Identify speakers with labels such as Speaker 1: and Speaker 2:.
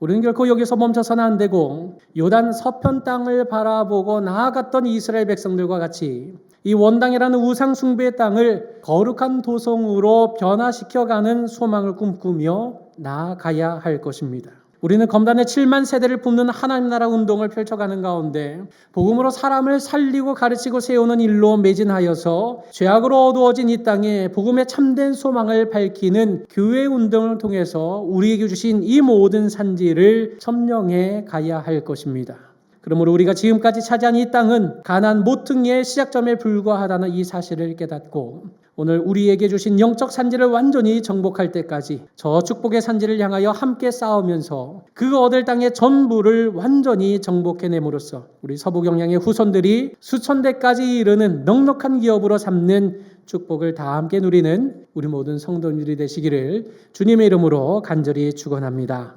Speaker 1: 우리는 결코 여기서 멈춰서는 안 되고 요단 서편 땅을 바라보고 나아갔던 이스라엘 백성들과 같이 이 원당이라는 우상 숭배의 땅을 거룩한 도성으로 변화시켜가는 소망을 꿈꾸며 나아가야 할 것입니다. 우리는 검단의 7만 세대를 뿜는 하나님 나라 운동을 펼쳐가는 가운데 복음으로 사람을 살리고 가르치고 세우는 일로 매진하여서 죄악으로 어두워진 이 땅에 복음의 참된 소망을 밝히는 교회 운동을 통해서 우리에게 주신 이 모든 산지를 점령해 가야 할 것입니다. 그러므로 우리가 지금까지 차지한 이 땅은 가난 모퉁이의 시작점에 불과하다는 이 사실을 깨닫고 오늘 우리에게 주신 영적 산지를 완전히 정복할 때까지 저 축복의 산지를 향하여 함께 싸우면서 그 얻을 땅의 전부를 완전히 정복해냄으로써 우리 서부경량의 후손들이 수천 대까지 이르는 넉넉한 기업으로 삼는 축복을 다 함께 누리는 우리 모든 성도님들이 되시기를 주님의 이름으로 간절히 축원합니다.